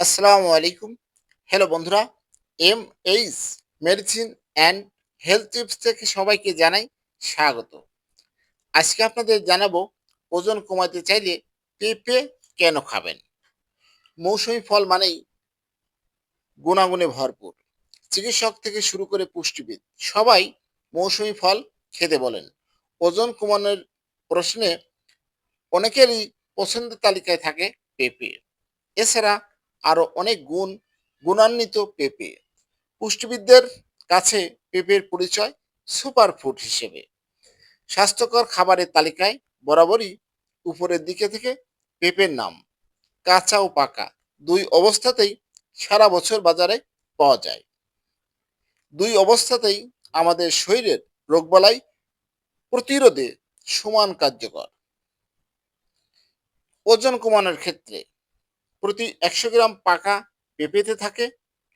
আসসালামু আলাইকুম। হ্যালো বন্ধুরা M H medicine and health tips থেকে সবাইকে জানাই স্বাগত। আজকে আপনাদের জানাব, ওজন কমাতে চাইলে পেঁপে কেন খাবেন? মৌসুমি ফল মানেই গুণাগুণে ভরপুর। চিকিৎসক থেকে শুরু করে পুষ্টিবিদ, সবাই মৌসুমি ফল খেতে বলেন। ওজন কমানোর প্রশ্নে অনেকেরই পছন্দের তালিকায় থাকে পেঁপে। এছাড়া আরও অনেক গুণ গুণান্বিত পেঁপে। পুষ্টিবিদদের কাছে পেঁপের পরিচয় সুপার ফুড হিসেবে। স্বাস্থ্যকর খাবারের তালিকায় বরাবরই উপরের দিকে থেকে পেঁপের নাম, কাঁচা ও পাকা, দুই অবস্থাতেই সারা বছর বাজারে পাওয়া যায়। দুই অবস্থাতেই আমাদের শরীরের রোগবালাই প্রতিরোধে সমান কার্যকর। ওজন কমানোর ক্ষেত্রে প্রতি একশো গ্রাম পাকা পেঁপেতে থাকে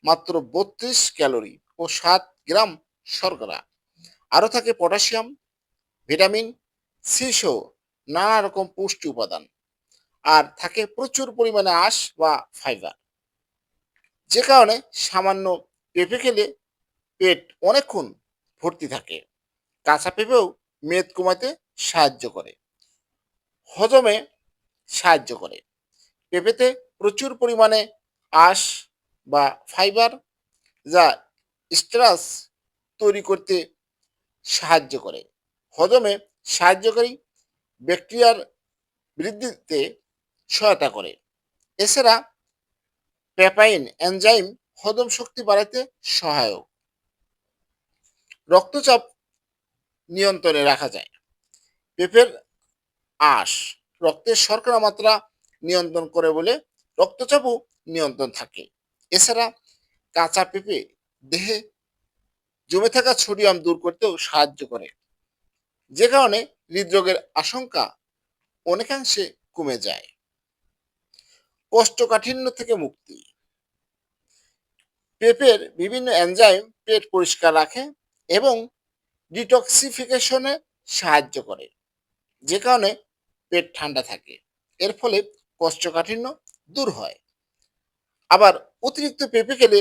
মাত্র বত্রিশ ক্যালোরি ও সাত গ্রাম শর্করা। আরও থাকে পটাশিয়াম, ভিটামিন সি সহ নানা রকম পুষ্টি উপাদান। আর থাকে প্রচুর পরিমাণে আঁশ বা ফাইবার। যে কারণে সামান্য পেঁপে খেলে পেট অনেকক্ষণ ভর্তি থাকে। কাঁচা পেঁপেও মেদ কমাতে সাহায্য করে। হজমে সাহায্য করে। পেঁপেতে প্রচুর পরিমাণে আঁশ বা ফাইবার যা স্ট্রাস তৈরি করতে সাহায্য করে। হজমে সাহায্যকারী ব্যাকটেরিয়ার বৃদ্ধিতে সহায়তা করে। এছাড়া প্যাপাইন এনজাইম হজম শক্তি বাড়াতে সহায়ক। রক্তচাপ নিয়ন্ত্রণে রাখা যায়। পেঁপের আঁশ রক্তের শর্করা মাত্রা নিয়ন্ত্রণ করে বলে রক্তচাপও নিয়ন্ত্রণ থাকে। এছাড়া কাঁচা পেঁপে দেহে জমে থাকা সোডিয়াম দূর করতেও সাহায্য করে। যে কারণে হৃদরোগের আশঙ্কা অনেকাংশে কমে যায়। কোষ্ঠকাঠিন্য থেকে মুক্তি। পেঁপের বিভিন্ন এনজাইম পেট পরিষ্কার রাখে এবং ডিটক্সিফিকেশনে সাহায্য করে, যে কারণে পেট ঠান্ডা থাকে। এর ফলে কোষ্ঠকাঠিন্য দূর হয়। আবার অতিরিক্ত পেঁপে খেলে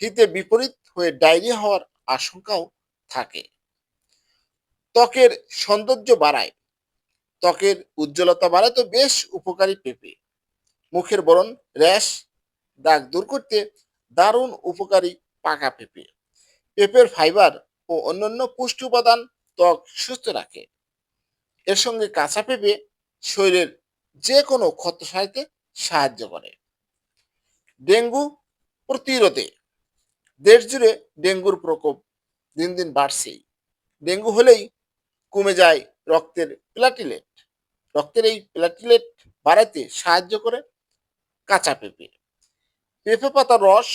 হিতে বিপরীত হয়ে ডায়রিয়া হওয়ার আশঙ্কাও থাকে। ত্বকের সৌন্দর্য বাড়ায়। ত্বকের উজ্জ্বলতা বাড়ায় তো বেশ উপকারী পেঁপে। মুখের বরণ র্যাশ, দাগ দূর করতে দারুণ উপকারী পাকা পেঁপে। পেঁপের ফাইবার ও অন্যান্য পুষ্টি উপাদান ত্বক সুস্থ রাখে। এর সঙ্গে কাঁচা পেঁপে শরীরের যে কোনো ক্ষত সারাইতে সাহায্য করে। ডেঙ্গু প্রতিরোধে দেশ জুড়ে ডেঙ্গুর প্রকোপ দিন দিন বাড়ছেই। ডেঙ্গু হলেই কমে যায় রক্তের প্লাটিলেট রক্তের এই প্লাটিলেট বাড়াতে সাহায্য করে কাঁচা পেঁপে। পেঁপে পাতার রস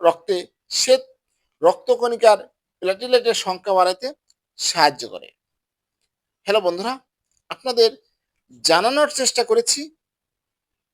রক্তে শ্বেত রক্তকণিকার প্লাটিলেটের সংখ্যা বাড়াতে সাহায্য করে। হ্যালো বন্ধুরা, আপনাদের জানানোর চেষ্টা করেছি